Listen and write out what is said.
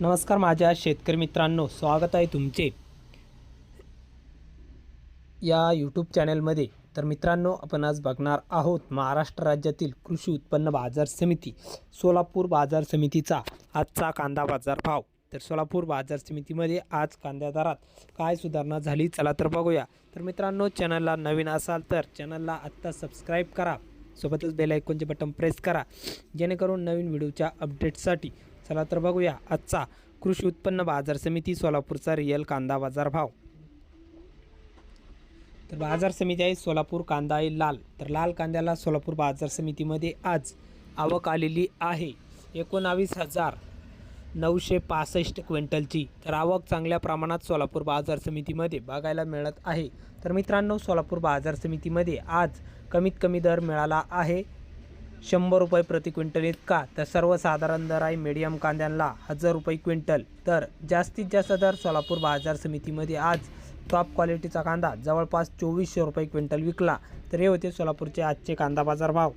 नमस्कार माझ्या शेतकरी मित्रांनो स्वागत आहे तुमचे या यूट्यूब चॅनलमध्ये तर मित्रांनो आपण आज बघणार आहोत महाराष्ट्र राज्यातील कृषी उत्पन्न बाजार समिती सोलापूर बाजार समितीचा आजचा कांदा बाजार भाव. तर सोलापूर बाजार समितीमध्ये आज कांद्या दरात काय सुधारणा झाली चला तर बघूया. तर मित्रांनो चॅनलला नवीन असाल तर चॅनलला आत्ता सबस्क्राईब करा. सोबतच बेल आयकॉनचे बटन प्रेस करा. जेणेकरून नवीन व्हिडिओच्या अपडेटसाठी चला तर बघूया आजचा कृषी उत्पन्न बाजार समिती सोलापूरचा रिअल कांदा बाजार भाव. तर बाजार समिती आहे सोलापूर कांदा आहे लाल. तर लाल कांद्याला सोलापूर बाजार समितीमध्ये आज आवक आलेली आहे. एकोणावीस हजार नऊशे पासष्ट क्विंटलची. तर आवक चांगल्या प्रमाणात सोलापूर बाजार समितीमध्ये बघायला मिळत आहे. तर मित्रांनो सोलापूर बाजार समितीमध्ये आज कमीत कमी दर मिळाला आहे. शंभर रुपये प्रति क्विंटल इतका. तर सर्वसाधारण दर आहे मीडियम कांद्यांना हजार रुपये क्विंटल. तर जास्तीत जास्त दर सोलापूर बाजार समितीमध्ये आज टॉप क्वालिटीचा कांदा जवळपास चोवीसशे रुपये क्विंटल विकला. तर हे होते सोलापूरचे आजचे कांदा बाजार भाव.